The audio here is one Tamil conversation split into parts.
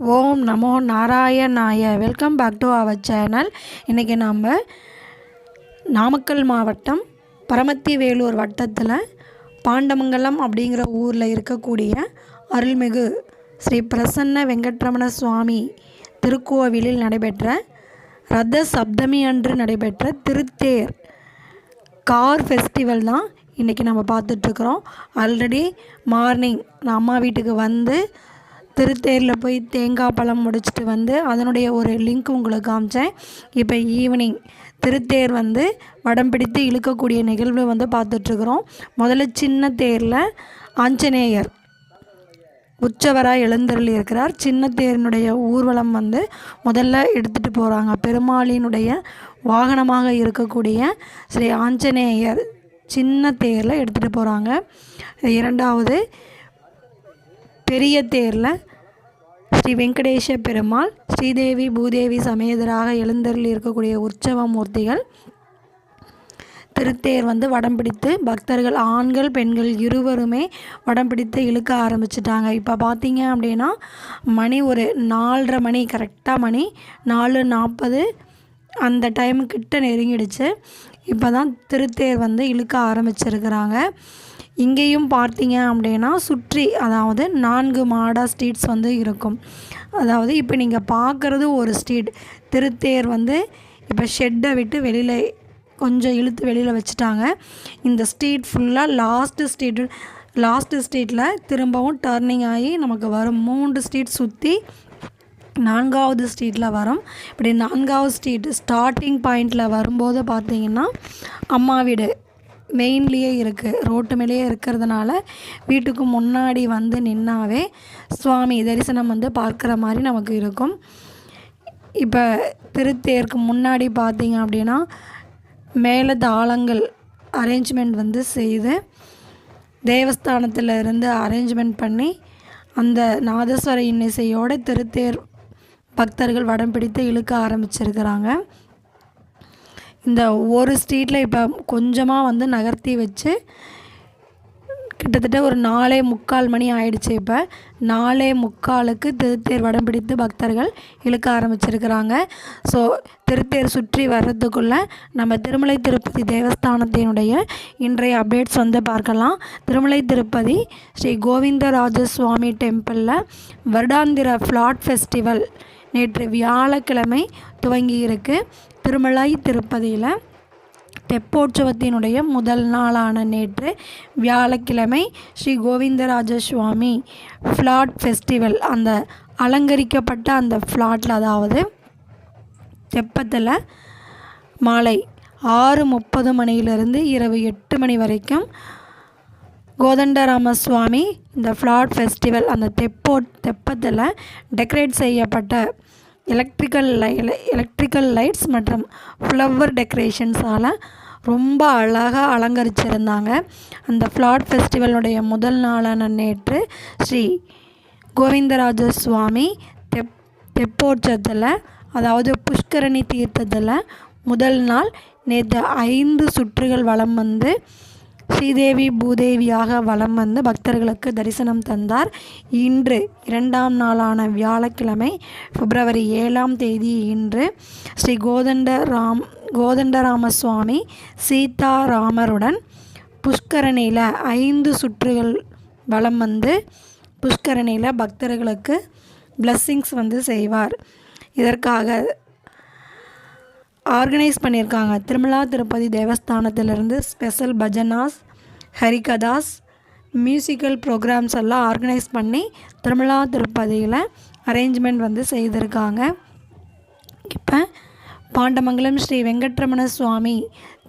ஓம் நமோ நாராயணாய. Welcome back to our channel இன்றைக்கி நாம் நாமக்கல் மாவட்டம் பரமத்தி வேலூர் வட்டத்தில் பாண்டமங்கலம் அப்படிங்கிற ஊரில் இருக்கக்கூடிய அருள்மிகு ஸ்ரீ பிரசன்ன வெங்கட்ரமண சுவாமி திருக்கோவிலில் நடைபெற்ற ரத சப்தமி அன்று நடைபெற்ற திருத்தேர் கார் ஃபெஸ்டிவல் தான் இன்றைக்கி நம்ம பார்த்துட்ருக்குறோம் ஆல்ரெடி மார்னிங் நான் அம்மா வீட்டுக்கு வந்து திருத்தேரில் போய் தேங்காய் பழம் முடிச்சுட்டு வந்து அதனுடைய ஒரு லிங்க் உங்களுக்கு காமிச்சேன். இப்போ ஈவினிங் திருத்தேர் வந்து வடம் பிடித்து இழுக்கக்கூடிய நிகழ்வு வந்து பார்த்துட்ருக்குறோம். முதல்ல சின்ன தேரில் ஆஞ்சநேயர் உற்சவராக எழுந்தருளி இருக்கிறார். சின்ன தேரினுடைய ஊர்வலம் வந்து முதல்ல எடுத்துகிட்டு போகிறாங்க பெருமாளினுடைய வாகனமாக இருக்கக்கூடிய ஸ்ரீ ஆஞ்சநேயர் சின்ன தேரில் எடுத்துகிட்டு போகிறாங்க இரண்டாவது பெரிய தேரில் ஸ்ரீ வெங்கடேஷ பெருமாள் ஸ்ரீதேவி பூதேவி சமேதராக எழுந்தருள் இருக்கக்கூடிய உற்சவ மூர்த்திகள். திருத்தேர் வந்து வடம் பிடித்து பக்தர்கள் ஆண்கள் பெண்கள் இருவருமே வடம் பிடித்து இழுக்க ஆரம்பிச்சிட்டாங்க. இப்போ பார்த்தீங்க அப்படின்னா மணி ஒரு நாலரை மணி கரெக்டாக மணி நாலு நாற்பது அந்த டைம் கிட்ட நெருங்கிடுச்சு. இப்போ தான் திருத்தேர் வந்து இழுக்க ஆரம்பிச்சிருக்கிறாங்க. இங்கேயும் பார்த்தீங்க அப்படின்னா சுற்றி அதாவது நான்கு மாடா ஸ்ட்ரீட்ஸ் வந்து இருக்கும். அதாவது இப்போ நீங்கள் பார்க்குறது ஒரு ஸ்ட்ரீட். திருத்தேர் வந்து இப்போ ஷெட்டை விட்டு வெளியில் கொஞ்சம் இழுத்து வெளியில் வச்சுட்டாங்க. இந்த ஸ்ட்ரீட் ஃபுல்லாக லாஸ்ட்டு ஸ்ட்ரீட் லாஸ்ட்டு ஸ்ட்ரீட்டில் திரும்பவும் டர்னிங் ஆகி நமக்கு வரும். மூன்று ஸ்ட்ரீட் சுற்றி நான்காவது ஸ்ட்ரீட்டில் வரும். இப்படி நான்காவது ஸ்ட்ரீட் ஸ்டார்டிங் பாயிண்டில் வரும்போது பார்த்தீங்கன்னா அம்மா வீடு. மெயின்லேயே இருக்குது ரோட்டு மேலேயே இருக்கிறதுனால வீட்டுக்கு முன்னாடி வந்து நின்னாவே சுவாமி தரிசனம் வந்து பார்க்குற மாதிரி நமக்கு இருக்கும். இப்போ திருத்தேருக்கு முன்னாடி பார்த்தீங்க அப்படின்னா மேலே தாளங்கள் அரேஞ்ச்மெண்ட் வந்து செய்து தேவஸ்தானத்தில் இருந்து அரேஞ்ச்மெண்ட் பண்ணி அந்த நாதஸ்வர இன்னிசையோட திருத்தேர் பக்தர்கள் வடம் பிடித்து இழுக்க ஆரம்பிச்சிருக்கிறாங்க. இந்த ஒரு ஸ்ட்ரீட்டில் இப்போ கொஞ்சமாக வந்து நகர்த்தி வச்சு கிட்டத்தட்ட ஒரு நாலே முக்கால் மணி ஆயிடுச்சு இப்போ. நாலே முக்காலுக்கு திருத்தேர் வடம் பிடித்து பக்தர்கள் இழுக்க ஆரம்பிச்சிருக்கிறாங்க. ஸோ திருத்தேர் சுற்றி வர்றதுக்குள்ளே நம்ம திருமலை திருப்பதி தேவஸ்தானத்தினுடைய இன்றைய அப்டேட்ஸ் வந்து பார்க்கலாம். திருமலை திருப்பதி ஸ்ரீ கோவிந்தராஜ சுவாமி டெம்பிளில் வருடாந்திர ஃப்ளாட் ஃபெஸ்டிவல் நேற்று வியாழக்கிழமை துவங்கி இருக்குது திருமலை திருப்பதியில் தெப்போற்சவத்தினுடைய முதல் நாளான நேற்று வியாழக்கிழமை ஸ்ரீ கோவிந்தராஜ சுவாமி ஃப்ளாட் ஃபெஸ்டிவல் அந்த அலங்கரிக்கப்பட்ட அந்த ஃப்ளாட்டில் அதாவது தெப்பத்தில் மாலை ஆறு முப்பது மணியிலிருந்து இரவு எட்டு மணி வரைக்கும் கோதண்டராம சுவாமி இந்த ஃப்ளாட் ஃபெஸ்டிவல் அந்த தெப்போ தெப்பத்தில் டெக்கரேட் செய்யப்பட்ட எலக்ட்ரிக்கல் லை எலக்ட்ரிக்கல் லைட்ஸ் மற்றும் ஃப்ளவர் டெக்கரேஷன்ஸால் ரொம்ப அழகாக அலங்கரிச்சிருந்தாங்க. அந்த ஃப்ளாட் ஃபெஸ்டிவலுடைய முதல் நாளான நேற்று ஸ்ரீ கோவிந்தராஜ சுவாமி தெப் தெப்போற்சத்தில் அதாவது புஷ்கரணி தீர்த்தத்தில் முதல் நாள் நேற்று ஐந்து சுற்றுகள் வளம் வந்து ஸ்ரீதேவி பூதேவியாக வலம் வந்து பக்தர்களுக்கு தரிசனம் தந்தார். இன்று இரண்டாம் நாளான வியாழக்கிழமை பிப்ரவரி ஏழாம் தேதி இன்று ஸ்ரீ கோதண்ட ராம் கோதண்டராம சுவாமி சீதாராமருடன் புஷ்கரணியில் ஐந்து சுற்றுகள் வலம் வந்து புஷ்கரணியில் பக்தர்களுக்கு பிளஸ்ஸிங்ஸ் வந்து செய்வார். இதற்காக ஆர்கனைஸ் பண்ணியிருக்காங்க. Tirumala Tirupati தேவஸ்தானத்திலிருந்து special bhajans harikathas musical programmes எல்லாம் ஆர்கனைஸ் பண்ணி திருமலா திருப்பதியில் அரேஞ்ச்மெண்ட் வந்து செய்திருக்காங்க. இப்போ பாண்டமங்கலம் ஸ்ரீ வெங்கட்ரமண சுவாமி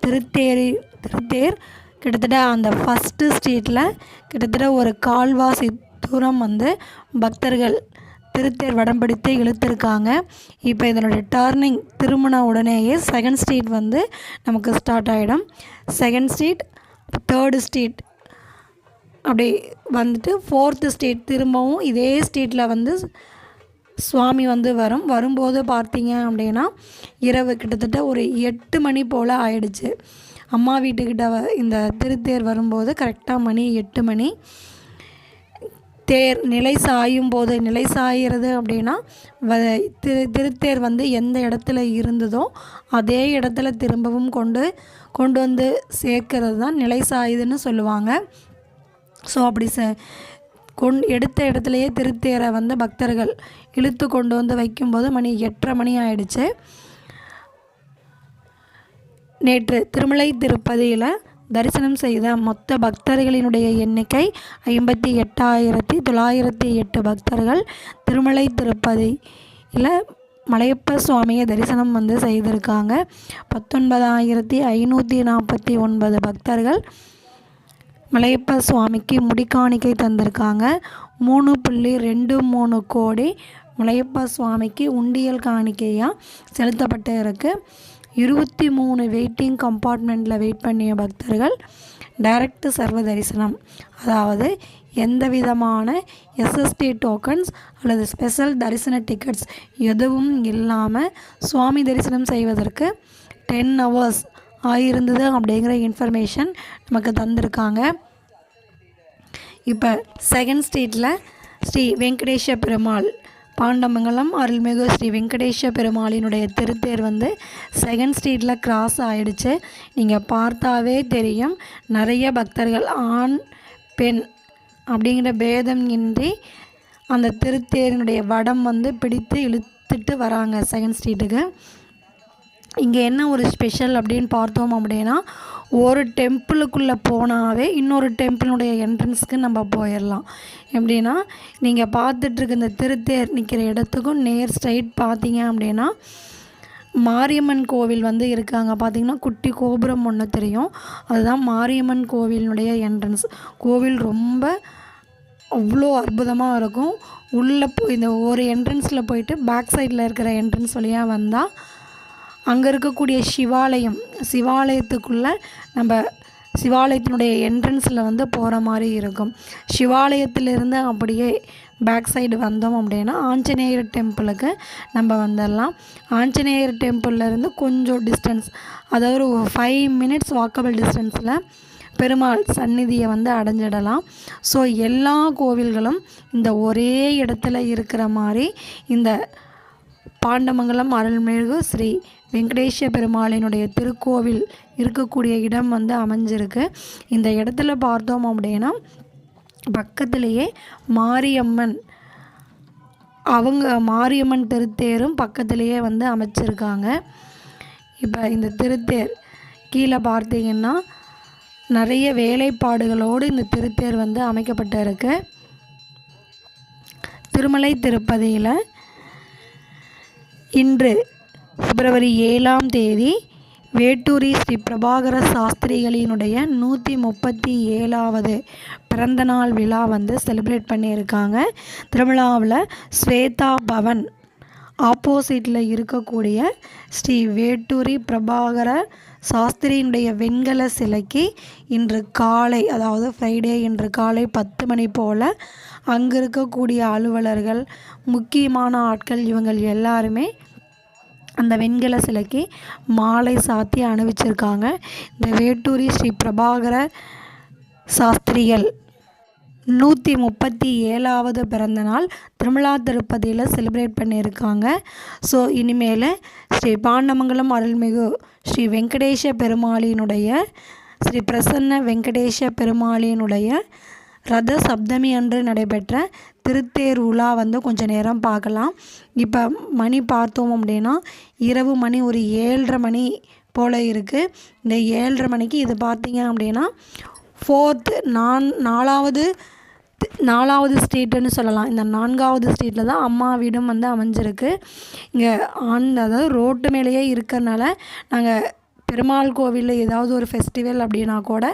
திருத்தேரி திருத்தேர் கிட்டத்தட்ட அந்த ஃபஸ்ட்டு ஸ்ட்ரீட்டில் கிட்டத்தட்ட ஒரு கால்வாசி தூரம் வந்து பக்தர்கள் திருத்தேர் வடம்பிடித்து இழுத்துருக்காங்க. இப்போ இதனுடைய டர்னிங் திருமண உடனேயே செகண்ட் ஸ்ட்ரீட் வந்து நமக்கு ஸ்டார்ட் ஆகிடும் செகண்ட் ஸ்ட்ரீட் தேர்டு ஸ்ட்ரீட் அப்படி வந்துட்டு ஃபோர்த்து ஸ்ட்ரீட் திரும்பவும் இதே ஸ்ட்ரீட்டில் வந்து சுவாமி வந்து வரும். வரும்போது பார்த்தீங்க அப்படின்னா இரவு கிட்டத்தட்ட ஒரு எட்டு மணி போல் ஆயிடுச்சு. அம்மா வீட்டுக்கிட்ட இந்த திருத்தேர் வரும்போது கரெக்டாக மணி எட்டு மணி. தேர் நிலை சாயும் போது நிலை சாயிறது அப்படின்னா வ திரு திருத்தேர் வந்து எந்த இடத்துல இருந்ததோ அதே இடத்துல திரும்பவும் கொண்டு கொண்டு வந்து சேர்க்கறது தான் நிலை சாயுதுன்னு சொல்லுவாங்க. ஸோ அப்படி ச கொண் எடுத்த இடத்துலையே திருத்தேரை வந்து பக்தர்கள் இழுத்து கொண்டு வந்து வைக்கும்போது மணி எட்டரை மணி ஆயிடுச்சு. நேற்று திருமலை திருப்பதியில் தரிசனம் செய்த மொத்த பக்தர்களினுடைய எண்ணிக்கை ஐம்பத்தி எட்டாயிரத்தி தொள்ளாயிரத்தி எட்டு பக்தர்கள். திருமலை திருப்பதியில் மலையப்ப சுவாமியை தரிசனம் வந்து செய்திருக்காங்க. பத்தொன்பதாயிரத்தி ஐநூற்றி நாற்பத்தி ஒன்பது பக்தர்கள் மலையப்ப சுவாமிக்கு முடிக்காணிக்கை தந்திருக்காங்க. மூணு புள்ளி ரெண்டு மூணு கோடி மலையப்ப சுவாமிக்கு உண்டியல் காணிக்கையாக செலுத்தப்பட்டு இருக்குது இருபத்தி மூணு வெயிட்டிங் கம்பார்ட்மெண்ட்டில் வெயிட் பண்ணிய பக்தர்கள் டைரக்ட் சர்வ தரிசனம் அதாவது எந்த விதமான எஸ்எஸ்டி டோக்கன்ஸ் அல்லது ஸ்பெஷல் தரிசன டிக்கெட்ஸ் எதுவும் இல்லாமல் சுவாமி தரிசனம் செய்வதற்கு டென் ஹவர்ஸ் ஆகியிருந்தது அப்படிங்கிற இன்ஃபர்மேஷன் நமக்கு தந்திருக்காங்க. இப்போ செகண்ட் ஸ்ட்ரீட்டில் ஸ்ரீ வெங்கடேஷ பெருமாள் பாண்டமங்கலம் அருள்மிகு ஸ்ரீ வெங்கடேஷ பெருமாளினுடைய திருத்தேர் வந்து செகண்ட் ஸ்ட்ரீட்டில் கிராஸ் ஆகிடுச்சு நீங்கள் பார்த்தாவே தெரியும். நிறைய பக்தர்கள் ஆண் பெண் அப்படிங்கிற பேதம் இன்றி அந்த திருத்தேரினுடைய வடம் வந்து பிடித்து இழுத்துட்டு வராங்க செகண்ட் ஸ்ட்ரீட்டுக்கு இங்கே என்ன ஒரு ஸ்பெஷல் அப்படின்னு பார்த்தோம் அப்படின்னா ஒரு டெம்பிளுக்குள்ளே போனாவே இன்னொரு டெம்பிளுடைய என்ட்ரன்ஸ்க்கு நம்ம போயிடலாம். எப்படின்னா நீங்கள் பார்த்துட்ருக்க இந்த திருத்தேர் நிற்கிற இடத்துக்கும் நேர் ஸ்ட்ரைட் பார்த்தீங்க அப்படின்னா மாரியம்மன் கோவில் வந்து இருக்காங்க. பார்த்திங்கன்னா குட்டி கோபுரம் ஒன்று தெரியும். அதுதான் மாரியம்மன் கோவிலினுடைய என்ட்ரன்ஸ். கோவில் ரொம்ப அவ்வளோ அற்புதமாக இருக்கும். உள்ளே போய் இந்த ஒரு என்ட்ரன்ஸில் போயிட்டு பேக் சைடில் இருக்கிற என்ட்ரன்ஸ் வழியாக வந்தால் அங்கே இருக்கக்கூடிய சிவாலயம் சிவாலயத்துக்குள்ளே நம்ம சிவாலயத்தினுடைய என்ட்ரன்ஸில் வந்து போகிற மாதிரி இருக்கும். சிவாலயத்திலிருந்து அப்படியே பேக் சைடு வந்தோம் அப்படின்னா ஆஞ்சநேயர் டெம்பிளுக்கு நம்ம வந்துடலாம். ஆஞ்சநேயர் டெம்பிள்லேருந்து கொஞ்சம் டிஸ்டன்ஸ் அதாவது ஒரு ஃபைவ் மினிட்ஸ் வாக்கபிள் டிஸ்டன்ஸில் பெருமாள் சந்நிதியை வந்து அடைஞ்சிடலாம். ஸோ எல்லா கோவில்களும் இந்த ஒரே இடத்துல இருக்கிற மாதிரி இந்த பாண்டமங்கலம் அருள்மிகு ஸ்ரீ வெங்கடேஷ பெருமாளினுடைய திருக்கோவில் இருக்கக்கூடிய இடம் வந்து அமைஞ்சிருக்கு. இந்த இடத்துல பார்த்தோம் அப்படின்னா பக்கத்திலேயே மாரியம்மன் அவங்க மாரியம்மன் திருத்தேரும் பக்கத்திலேயே வந்து அமைச்சிருக்காங்க. இப்போ இந்த திருத்தேர் கீழே பார்த்தீங்கன்னா நிறைய வேலைப்பாடுகளோடு இந்த திருத்தேர் வந்து அமைக்கப்பட்டு இருக்கு திருமலை திருப்பதியில் இன்று பிப்ரவரி ஏழாம் தேதி வேட்டூரி ஸ்ரீ பிரபாகர சாஸ்திரிகளினுடைய நூற்றி முப்பத்தி ஏழாவது பிறந்தநாள் விழா வந்து செலிப்ரேட் பண்ணியிருக்காங்க. திருவிழாவில் ஸ்வேதா பவன் ஆப்போசிட்டில் இருக்கக்கூடிய ஸ்ரீ வேட்டூரி பிரபாகர சாஸ்திரியினுடைய வெண்கல சிலைக்கு இன்று காலை அதாவது ஃப்ரைடே இன்று காலை பத்து மணி போல் அங்கே இருக்கக்கூடிய அலுவலர்கள் முக்கியமான ஆட்கள் இவங்கள் எல்லாருமே அந்த வெண்கல சிலைக்கு மாலை சாத்தி அணிவிச்சிருக்காங்க. இந்த வேட்டூரி ஸ்ரீ பிரபாகர சாஸ்திரிகள் நூற்றி முப்பத்தி ஏழாவது பிறந்த நாள் திருமலா திருப்பதியில் செலிப்ரேட் பண்ணியிருக்காங்க. ஸோ இனிமேல் ஸ்ரீ பாண்டமங்கலம் அருள்மிகு ஸ்ரீ வெங்கடேஷ பெருமாளினுடைய ஸ்ரீ பிரசன்ன வெங்கடேஷ பெருமாளினுடைய ரத சப்தமி அன்று நடைபெற்ற திருத்தேர் உலா வந்து கொஞ்சம் நேரம் பார்க்கலாம். இப்போ மணி பார்த்தோம் அப்படின்னா இரவு மணி ஒரு ஏழரை மணி போல் இருக்குது இந்த ஏழரை மணிக்கு இது பார்த்தீங்க அப்படின்னா ஃபோர்த்து நான் நாலாவது நாலாவது ஸ்ட்ரீட்டுன்னு சொல்லலாம். இந்த நான்காவது ஸ்ட்ரீட்டில் தான் அம்மா வீடும் வந்து அமைஞ்சிருக்கு. இங்கே ஆன் அதாவது ரோட்டு மேலேயே இருக்கிறனால நாங்கள் பெருமாள் கோவிலில் ஏதாவது ஒரு ஃபெஸ்டிவல் அப்படின்னா கூட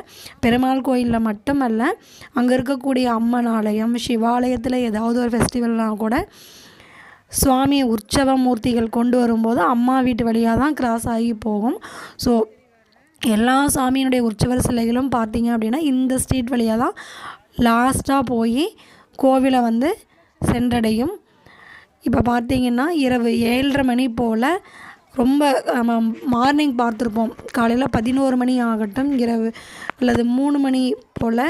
பெருமாள் கோயிலில் மட்டுமல்ல அங்கே இருக்கக்கூடிய அம்மன் ஆலயம் சிவாலயத்தில் ஏதாவது ஒரு ஃபெஸ்டிவல்னால் கூட சுவாமி உற்சவ மூர்த்திகள் கொண்டு வரும்போது அம்மா வீட்டு வழியாக தான் கிராஸ் ஆகி போகும். ஸோ எல்லா சாமியினுடைய உற்சவர் சிலைகளும் பார்த்தீங்க அப்படின்னா இந்த ஸ்ட்ரீட் வழியாக தான் லாஸ்ட்டாக போய் கோவிலை வந்து சென்றடையும். இப்போ பார்த்தீங்கன்னா இரவு ஏழரை மணி போல் ரொம்ப நம்ம மார்னிங் பார்த்துருப்போம். காலையில் பதினோரு மணி ஆகட்டும் இரவு அல்லது மூணு மணி போல்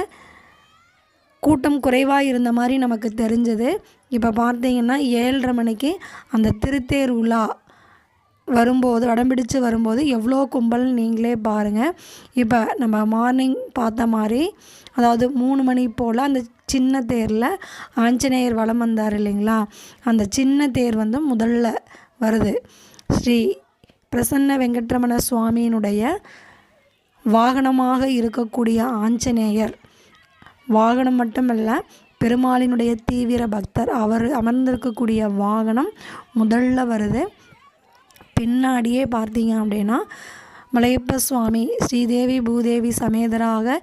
கூட்டம் குறைவாக இருந்த மாதிரி நமக்கு தெரிஞ்சது. இப்போ பார்த்தீங்கன்னா ஏழரை மணிக்கு அந்த திருத்தேர் உலா வரும்போது வடம் பிடிச்சு வரும்போது எவ்வளோ கும்பல் நீங்களே பாருங்கள் இப்போ நம்ம மார்னிங் பார்த்த மாதிரி அதாவது மூணு மணி போல் அந்த சின்ன தேரில் ஆஞ்சநேயர் வளம் வந்தார் இல்லைங்களா? அந்த சின்ன தேர் வந்து முதல்ல வருது. ஸ்ரீ பிரசன்ன வெங்கட்ரமண சுவாமியினுடைய வாகனமாக இருக்கக்கூடிய ஆஞ்சநேயர். வாகனம் மட்டுமல்ல பெருமாளினுடைய தீவிர பக்தர். அவர் அமர்ந்திருக்கக்கூடிய வாகனம் முதல்ல வருது. பின்னாடியே பார்த்தீங்க அப்படின்னா மலையப்ப சுவாமி ஸ்ரீதேவி பூதேவி சமேதராக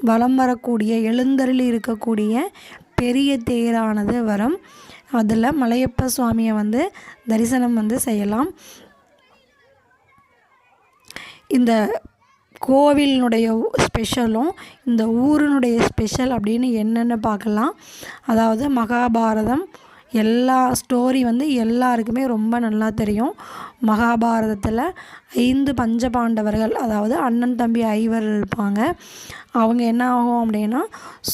வலம் வரக்கூடிய எழுந்தருளி இருக்கக்கூடிய பெரிய தேரானது வரும். அதில் மலையப்ப சுவாமியை வந்து தரிசனம் வந்து செய்யலாம். இந்த கோவிலினுடைய ஸ்பெஷலும் இந்த ஊரினுடைய ஸ்பெஷல் அப்படின்னு என்னென்னு பார்க்கலாம். அதாவது மகாபாரதம் எல்லா ஸ்டோரி வந்து எல்லாருக்குமே ரொம்ப நல்லா தெரியும். மகாபாரதத்தில் ஐந்து பஞ்ச பாண்டவர்கள் அதாவது அண்ணன் தம்பி ஐவர் இருப்பாங்க. அவங்க என்ன ஆகும் அப்படின்னா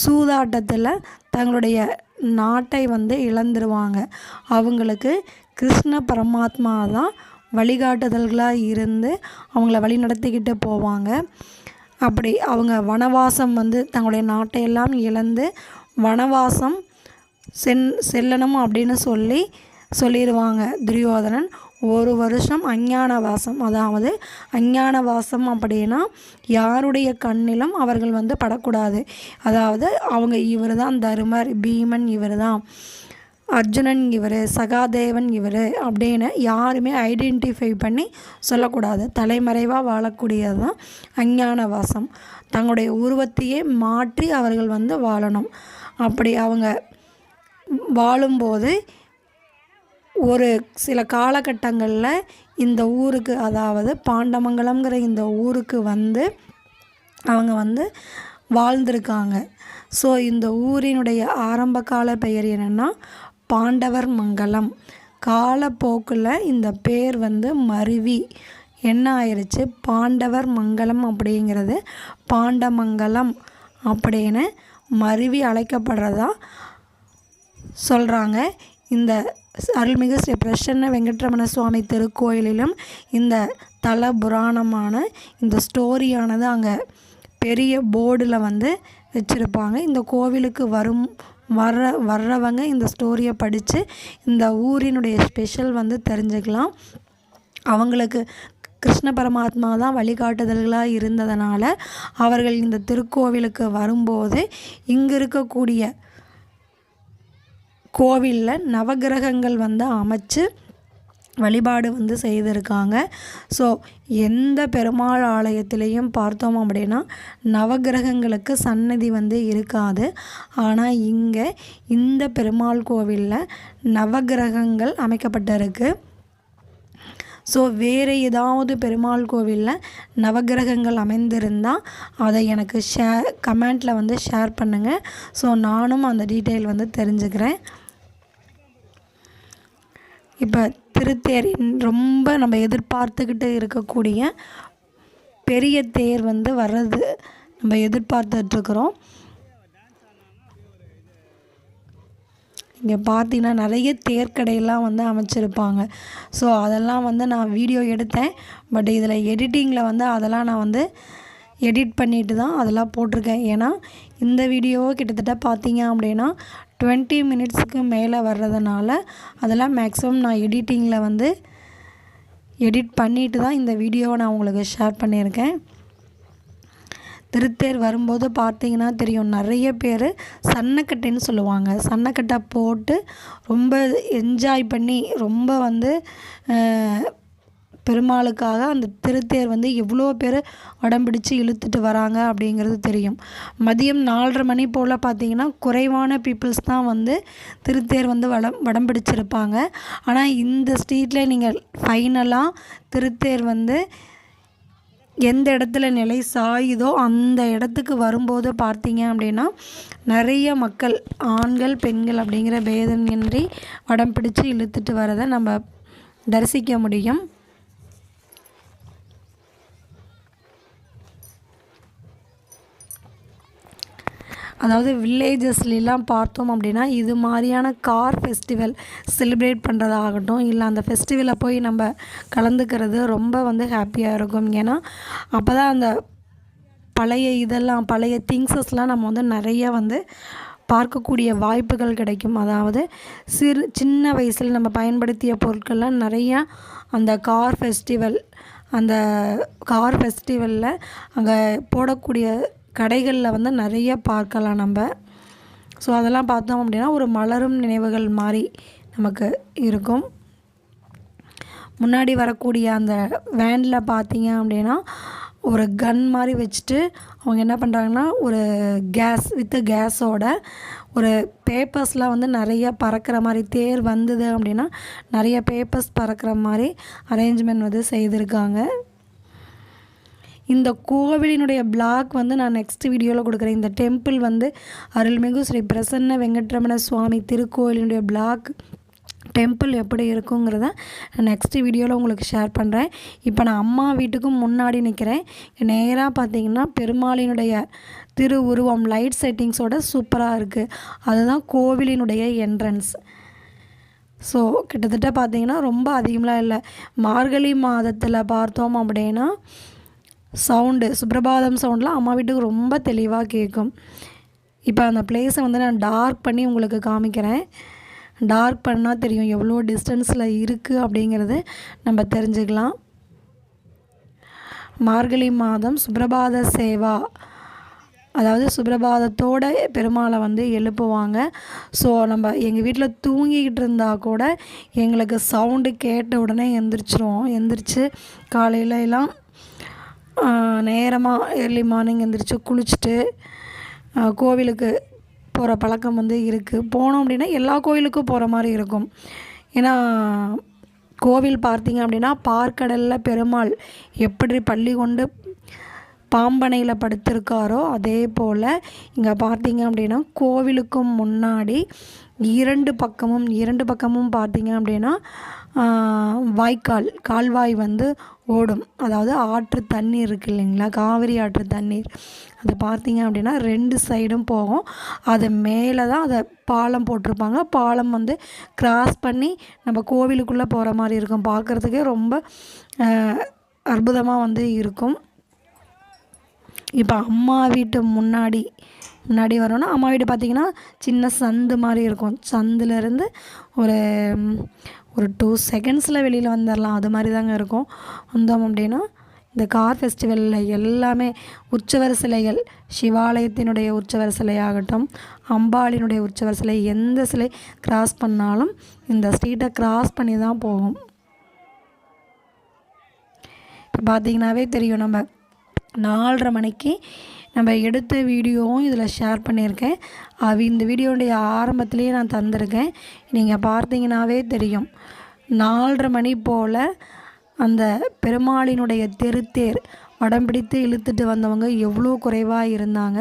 சூதாட்டத்தில் தங்களுடைய நாட்டை வந்து இழந்துருவாங்க. அவங்களுக்கு கிருஷ்ண பரமாத்மா தான் வழிகாட்டுதல்களாக இருந்து அவங்கள வழி நடத்திக்கிட்டு போவாங்க. அப்படி அவங்க வனவாசம் வந்து தங்களுடைய நாட்டையெல்லாம் இழந்து வனவாசம் சென் செல்லணும் அப்படின்னு சொல்லி சொல்லிடுவாங்க துரியோதனன் ஒரு வருஷம் அஞ்ஞான வாசம் அதாவது அஞ்ஞான வாசம் அப்படின்னா யாருடைய கண்ணிலும் அவர்கள் வந்து படக்கூடாது. அதாவது அவங்க இவர் தான் தருமர் பீமன் இவர் தான் அர்ஜுனன் இவர் சகாதேவன் இவர் அப்படின்னு யாருமே ஐடென்டிஃபை பண்ணி சொல்லக்கூடாது. தலைமறைவாக வாழக்கூடியது தான் அஞ்ஞான வாசம் தங்களுடைய உருவத்தையே மாற்றி அவர்கள் வந்து வாழணும். அப்படி அவங்க வாழும்போது ஒரு சில காலகட்டங்களில் இந்த ஊருக்கு அதாவது பாண்டமங்கலம்ங்கிற இந்த ஊருக்கு வந்து அவங்க வந்து வாழ்ந்திருக்காங்க. ஸோ இந்த ஊரினுடைய ஆரம்ப கால பெயர் என்னென்னா பாண்டவர் மங்கலம். காலப்போக்கில் இந்த பேர் வந்து மருவி. என்ன ஆயிடுச்சு பாண்டவர் மங்கலம் அப்படிங்கிறது பாண்டமங்கலம் அப்படின்னு மருவி அழைக்கப்படுறதா சொல்கிறாங்க இந்த அருள்மிகு ஸ்ரீ பிரசன்ன வெங்கட்ரமண சுவாமி திருக்கோயிலிலும் இந்த தல புராணமான இந்த ஸ்டோரியானது அங்கே பெரிய போர்டில் வந்து வச்சுருப்பாங்க. இந்த கோவிலுக்கு வரும் வர்ற வர்றவங்க இந்த ஸ்டோரியை படித்து இந்த ஊரினுடைய ஸ்பெஷல் வந்து தெரிஞ்சுக்கலாம். அவங்களுக்கு கிருஷ்ண பரமாத்மா தான் வழிகாட்டுதல்களாக இருந்ததுனால அவர்கள் இந்த திருக்கோவிலுக்கு வரும்போது இங்கே இருக்கக்கூடிய கோவிலில் நவகிரகங்கள் வந்து அமைச்சு வழிபாடு வந்து செய்திருக்காங்க. ஸோ எந்த பெருமாள் ஆலயத்திலையும் பார்த்தோம் அப்படின்னா நவகிரகங்களுக்கு சன்னதி வந்து இருக்காது. ஆனால் இங்கே இந்த பெருமாள் கோவிலில் நவகிரகங்கள் அமைக்கப்பட்டிருக்கு. ஸோ வேறு ஏதாவது பெருமாள் கோவிலில் நவகிரகங்கள் அமைந்திருந்தால் அதை எனக்கு ஷேர் கமெண்ட்டில் வந்து ஷேர் பண்ணுங்கள் ஸோ நானும் அந்த டீட்டெயில் வந்து தெரிஞ்சுக்கிறேன். இப்போ திருத்தேரின் ரொம்ப நம்ம எதிர்பார்த்துக்கிட்டு இருக்கக்கூடிய பெரிய தேர் வந்து வர்றது நம்ம எதிர்பார்த்துட்ருக்குறோம். இங்கே பார்த்தீங்கன்னா நிறைய தேர்க்கடையெல்லாம் வந்து அமைச்சிருப்பாங்க. ஸோ அதெல்லாம் வந்து நான் வீடியோ எடுத்தேன். பட் இதில் எடிட்டிங்கில் வந்து அதெல்லாம் நான் வந்து எடிட் பண்ணிட்டு தான் அதெல்லாம் போட்டிருக்கேன். ஏன்னா இந்த வீடியோவை கிட்டத்தட்ட பார்த்தீங்க அப்படின்னா டுவெண்ட்டி மினிட்ஸுக்கு மேலே வர்றதுனால அதெல்லாம் மேக்ஸிமம் நான் எடிட்டிங்கில் வந்து எடிட் பண்ணிட்டு தான் இந்த வீடியோவை நான் உங்களுக்கு ஷேர் பண்ணியிருக்கேன். திருத்தேர் வரும்போது பார்த்தீங்கன்னா தெரியும் நிறைய பேர் சன்னக்கட்டைன்னு சொல்லுவாங்க. சன்னக்கட்டை போட்டு ரொம்ப என்ஜாய் பண்ணி ரொம்ப வந்து பெருமாளுக்காக அந்த திருத்தேர் வந்து எவ்வளோ பேர் உடம்பிடிச்சு இழுத்துட்டு வராங்க அப்படிங்கிறது தெரியும். மதியம் நாலரை மணி போல் பார்த்தீங்கன்னா குறைவான பீப்புள்ஸ் தான் வந்து திருத்தேர் வந்து வடம் வடம் பிடிச்சிருப்பாங்க. ஆனால் இந்த ஸ்ட்ரீட்டில் நீங்கள் ஃபைனலாக திருத்தேர் வந்து எந்த இடத்துல நிலை சாயுதோ அந்த இடத்துக்கு வரும்போது பார்த்தீங்க அப்படின்னா நிறைய மக்கள் ஆண்கள் பெண்கள் அப்படிங்கிற பேதமின்றி வடம் பிடிச்சு இழுத்துட்டு வரதை நம்ம தரிசிக்க முடியும். அதாவது வில்லேஜஸ்லாம் பார்த்தோம் அப்படின்னா இது மாதிரியான கார் ஃபெஸ்டிவல் செலிப்ரேட் பண்ணுறதாகட்டும் இல்லை அந்த ஃபெஸ்டிவலை போய் நம்ம கலந்துக்கிறது ரொம்ப வந்து ஹாப்பியாக இருக்கும். ஏன்னா அப்போ தான் அந்த பழைய இதெல்லாம் பழைய திங்ஸஸ்லாம் நம்ம வந்து நிறைய வந்து பார்க்கக்கூடிய வாய்ப்புகள் கிடைக்கும். அதாவது சிறு சின்ன வயசில் நம்ம பயன்படுத்திய பொருட்கள்லாம் நிறையா அந்த கார் ஃபெஸ்டிவல் அந்த கார் ஃபெஸ்டிவலில் அங்கே போடக்கூடிய கடைகளில் வந்து நிறைய பார்க்கலாம் நம்ம. ஸோ அதெல்லாம் பார்த்தோம் அப்படின்னா ஒரு மலரும் நினைவுகள் மாதிரி நமக்கு இருக்கும். முன்னாடி வரக்கூடிய அந்த வேனில் பார்த்தீங்க அப்படின்னா ஒரு கன் மாதிரி வச்சுட்டு அவங்க என்ன பண்ணுறாங்கன்னா ஒரு கேஸ் வித்து கேஸோட ஒரு பேப்பர்ஸ்லாம் வந்து நிறைய பறக்கிற மாதிரி தேர் வந்தது அப்படின்னா நிறைய பேப்பர்ஸ் பறக்கிற மாதிரி அரேஞ்ச்மெண்ட் வந்து செய்திருக்காங்க. இந்த கோவிலினுடைய பிளாக் வந்து நான் நெக்ஸ்ட் வீடியோவில் கொடுக்குறேன். இந்த டெம்பிள் வந்து அருள்மிகு ஸ்ரீ பிரசன்ன வெங்கட்ரமண சுவாமி திருக்கோவிலினுடைய பிளாக் டெம்பிள் எப்படி இருக்குங்கிறத நான் நெக்ஸ்ட் வீடியோவில் உங்களுக்கு ஷேர் பண்ணுறேன் இப்போ நான் அம்மா வீட்டுக்கும் முன்னாடி நிற்கிறேன் நேராக பார்த்தீங்கன்னா பெருமாளினுடைய திரு உருவம் லைட் செட்டிங்ஸோட சூப்பராக இருக்குது அதுதான் கோவிலினுடைய என்ட்ரன்ஸ் ஸோ கிட்டத்தட்ட பார்த்தீங்கன்னா ரொம்ப அதிகமாக இல்லை. மார்கழி மாதத்தில் பார்த்தோம் அப்படின்னா சவுண்டு சுப்ரபாதம் சவுண்ட்லாம் அம்மா வீட்டுக்கு ரொம்ப தெளிவாக கேட்கும் இப்போ அந்த பிளேஸை வந்து நான் டார்க் பண்ணி உங்களுக்கு காமிக்கிறேன். டார்க் பண்ணால் தெரியும் எவ்வளோ டிஸ்டன்ஸில் இருக்குது அப்படிங்கிறது நம்ம தெரிஞ்சுக்கலாம். மார்கழி மாதம் சுப்ரபாத சேவா. அதாவது சுப்ரபாதத்தோட பெருமாளை வந்து எழுப்புவாங்க. ஸோ நம்ம எங்கள் வீட்டில் தூங்கிக்கிட்டு இருந்தால் கூட எங்களுக்கு சவுண்டு கேட்ட உடனே எந்திரிச்சிருவோம். எந்திரிச்சு காலையில எல்லாம் நேரமாக ஏர்லி மார்னிங் எழுந்திரிச்சி குளிச்சுட்டு கோவிலுக்கு போகிற பழக்கம் வந்து இருக்குது போனோம் அப்படின்னா எல்லா கோவிலுக்கும் போகிற மாதிரி இருக்கும். ஏன்னா கோவில் பார்த்தீங்க அப்படின்னா பார்க்கடலில் பெருமாள் எப்படி பள்ளி கொண்டு பாம்பனையில் படுத்திருக்காரோ அதே போல் இங்கே பார்த்தீங்க அப்படின்னா கோவிலுக்கும் முன்னாடி இரண்டு பக்கமும் இரண்டு பக்கமும் பார்த்தீங்க அப்படின்னா வாய்க்கால் கால்வாய் வந்து ஓடும். அதாவது ஆற்று தண்ணீர் இருக்குது இல்லைங்களா? காவிரி ஆற்று தண்ணீர். அது பார்த்தீங்க அப்படின்னா ரெண்டு சைடும் போகும். அது மேலே தான் அதை பாலம் போட்டிருப்பாங்க. பாலம் வந்து கிராஸ் பண்ணி நம்ம கோவிலுக்குள்ளே போகிற மாதிரி இருக்கும். பார்க்குறதுக்கே ரொம்ப அற்புதமாக வந்து இருக்கும். இப்போ அம்மா வீட்டு முன்னாடி முன்னாடி வரோன்னா அம்மா வீடு பார்த்திங்கன்னா சின்ன சந்து மாதிரி இருக்கும். சந்துலேருந்து ஒரு ஒரு டூ செகண்ட்ஸில் வெளியில் வந்துடலாம் அது மாதிரி தாங்க இருக்கும். வந்தோம் அப்படின்னா இந்த கார் ஃபெஸ்டிவலில் எல்லாமே உற்சவர் சிலைகள் சிவாலயத்தினுடைய உற்சவர் சிலையாகட்டும் அம்பாளினுடைய உற்சவர் சிலை எந்த சிலை கிராஸ் பண்ணாலும் இந்த ஸ்ட்ரீட்டை கிராஸ் பண்ணி தான் போகும். இப்போ பார்த்தீங்கன்னாவே தெரியும் நம்ம நாலரை மணிக்கு நம்ம எடுத்த வீடியோவும் இதில் ஷேர் பண்ணியிருக்கேன். அது இந்த வீடியோடைய ஆரம்பத்துலேயே நான் தந்திருக்கேன். நீங்கள் பார்த்தீங்கன்னாவே தெரியும். நாலரை மணி போல் அந்த பெருமாளினுடைய தெருத்தேர் வடம் பிடித்து இழுத்துட்டு வந்தவங்க எவ்வளோ குறைவாக இருந்தாங்க.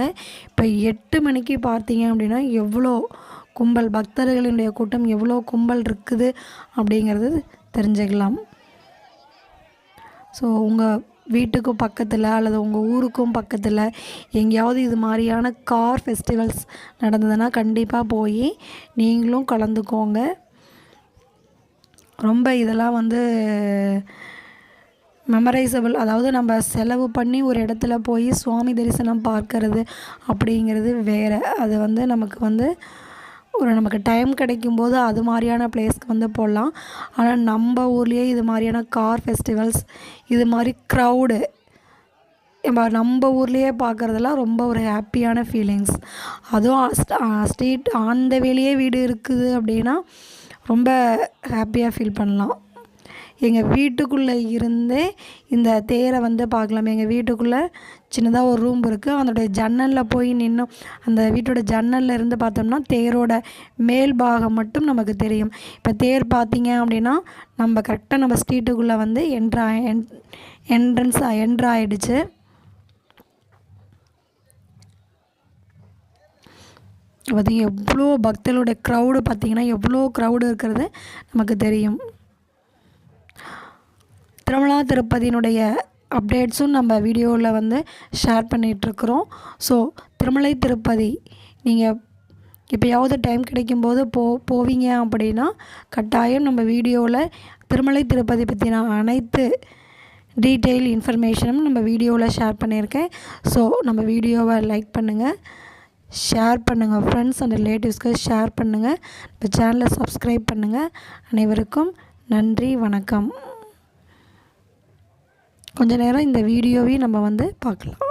இப்போ எட்டு மணிக்கு பார்த்தீங்க அப்படின்னா எவ்வளோ கும்பல் பக்தர்களினுடைய கூட்டம் எவ்வளோ கும்பல் இருக்குது அப்படிங்கிறது தெரிஞ்சுக்கலாம். ஸோ உங்கள் வீட்டுக்கும் பக்கத்தில் அல்லது உங்கள் ஊருக்கும் பக்கத்தில் எங்கேயாவது இது மாதிரியான கார் ஃபெஸ்டிவல்ஸ் நடந்ததுன்னா கண்டிப்பாக போய் நீங்களும் கலந்துக்கோங்க. ரொம்ப இதெல்லாம் வந்து மெமரைசபிள் அதாவது நம்ம செலவு பண்ணி ஒரு இடத்துல போய் சுவாமி தரிசனம் பார்க்கறது அப்படிங்கிறது வேறு. அது வந்து நமக்கு வந்து ஒரு நமக்கு டைம் கிடைக்கும்போது அது மாதிரியான பிளேஸ்க்கு வந்து போடலாம். ஆனால் நம்ம ஊர்லேயே இது மாதிரியான கார் ஃபெஸ்டிவல்ஸ் இது மாதிரி க்ரௌடு நம்ம நம்ம ஊர்லேயே பார்க்குறதெல்லாம் ரொம்ப ஒரு ஹாப்பியான ஃபீலிங்ஸ் அதுவும் ஸ்ட்ரீட் அந்த வேலையே வீடு இருக்குது அப்படின்னா ரொம்ப ஹாப்பியாக ஃபீல் பண்ணலாம். எங்கள் வீட்டுக்குள்ளே இருந்தே இந்த தேரை வந்து பார்க்கலாம். எங்கள் வீட்டுக்குள்ளே சின்னதாக ஒரு ரூம் இருக்குது அதோடைய ஜன்னலில் போய் நின்று அந்த வீட்டோட ஜன்னலில் இருந்து பார்த்தோம்னா தேரோட மேல் பாகம் மட்டும் நமக்கு தெரியும். இப்போ தேர் பார்த்தீங்க அப்படின்னா நம்ம கரெக்டாக நம்ம ஸ்ட்ரீட்டுக்குள்ளே வந்து என்ட்ரா என் என்ட்ரன்ஸ் என்ட்ரு ஆகிடுச்சு பார்த்திங்க எவ்வளோ பக்தர்களுடைய க்ரௌடு பார்த்திங்கன்னா எவ்வளோ க்ரௌடு இருக்கிறது நமக்கு தெரியும். திருமலா திருப்பதியினுடைய அப்டேட்ஸும் நம்ம வீடியோவில் வந்து ஷேர் பண்ணிகிட்ருக்குறோம் ஸோ திருமலை திருப்பதி நீங்கள் எப்போயாவது டைம் கிடைக்கும்போது போ போவீங்க அப்படின்னா கட்டாயம் நம்ம வீடியோவில் திருமலை திருப்பதி பற்றின அனைத்து டீட்டெயில் இன்ஃபர்மேஷனும் நம்ம வீடியோவில் ஷேர் பண்ணியிருக்கேன். ஸோ நம்ம வீடியோவை லைக் பண்ணுங்கள் ஷேர் பண்ணுங்கள் ஃப்ரெண்ட்ஸ் அண்ட் ரிலேட்டிவ்ஸ்க்கு ஷேர் பண்ணுங்கள் நம்ம சேனலை சப்ஸ்கிரைப் பண்ணுங்கள் அனைவருக்கும் நன்றி வணக்கம். கொஞ்ச நேரம் இந்த வீடியோவையும் நம்ம வந்து பார்க்கலாம்.